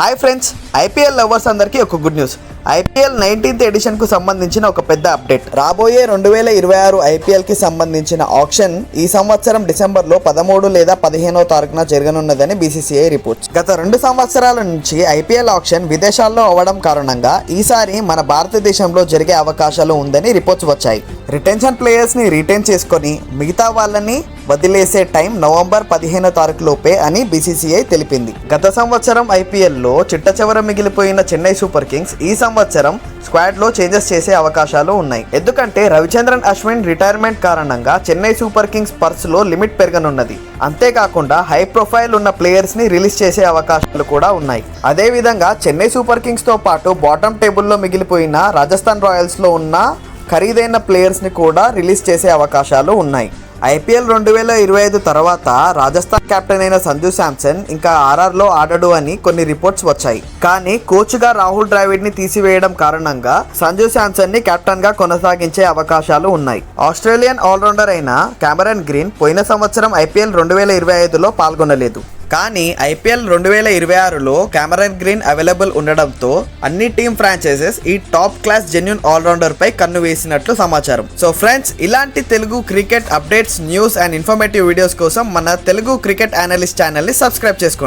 Hi friends IPL lovers అందరికీ ఒక good news. IPL nineteenth ఎడిషన్కు సంబంధించిన ఒక పెద్ద అప్డేట్. రాబోయే రెండు వేల ఇరవై ఆరు ఐపీఎల్కి సంబంధించిన ఆప్షన్ ఈ సంవత్సరం డిసెంబర్లో పదమూడు లేదా పదిహేనో తారీఖున జరగనున్నదని బీసీసీఐ రిపోర్ట్స్. గత రెండు సంవత్సరాల నుంచి ఐపీఎల్ ఆప్షన్ విదేశాల్లో అవ్వడం కారణంగా ఈసారి మన భారతదేశంలో జరిగే అవకాశాలు ఉందని రిపోర్ట్స్ వచ్చాయి. రిటెన్షన్ ప్లేయర్స్ని రిటైన్ చేసుకొని మిగతా వాళ్ళని వదిలేసే టైం నవంబర్ పదిహేనో తారీఖు లోపే అని బీసీసీఐ తెలిపింది. గత సంవత్సరం ఐపీఎల్లో చిట్ట చివర మిగిలిపోయిన చెన్నై సూపర్ కింగ్స్ ఈ సంవత్సరం స్క్వాడ్లో చేంజెస్ చేసే అవకాశాలు ఉన్నాయి. ఎందుకంటే రవిచంద్రన్ అశ్విన్ రిటైర్మెంట్ కారణంగా చెన్నై సూపర్ కింగ్స్ పర్స్లో లిమిట్ పెరగనున్నది. అంతేకాకుండా హై ప్రొఫైల్ ఉన్న ప్లేయర్స్ని రిలీజ్ చేసే అవకాశాలు కూడా ఉన్నాయి. అదేవిధంగా చెన్నై సూపర్ కింగ్స్తో పాటు బాటమ్ టేబుల్లో మిగిలిపోయిన రాజస్థాన్ రాయల్స్లో ఉన్న ఖరీదైన ప్లేయర్స్ని కూడా రిలీజ్ చేసే అవకాశాలు ఉన్నాయి. ఐపీఎల్ రెండు వేల ఇరవై ఐదు తర్వాత రాజస్థాన్ కెప్టెన్ అయిన సంజు శాంసన్ ఇంకా ఆర్ఆర్లో ఆడడు అని కొన్ని రిపోర్ట్స్ వచ్చాయి. కానీ కోచ్గా రాహుల్ ద్రావిడ్ని తీసివేయడం కారణంగా సంజు శాంసన్ని కెప్టెన్గా కొనసాగించే అవకాశాలు ఉన్నాయి. ఆస్ట్రేలియన్ ఆల్రౌండర్ అయిన కెమెరన్ గ్రీన్ పోయిన సంవత్సరం ఐపీఎల్ రెండు వేల ఇరవై ఐదులో పాల్గొనలేదు. కానీ ఐపీఎల్ రెండు వేల ఇరవై ఆరులో కెమెరన్ గ్రీన్ అవైలబుల్ ఉండడంతో అన్ని టీమ్ ఫ్రాంచైజెస్ ఈ టాప్ క్లాస్ జెన్యున్ ఆల్రౌండర్ పై కన్ను వేసినట్లు సమాచారం. సో ఫ్రెండ్స్ ఇలాంటి Telugu cricket updates news and informative videos కోసం మన తెలుగు క్రికెట్ అనలిస్ట్ ఛానల్ని సబ్స్క్రైబ్ చేసుకోండి.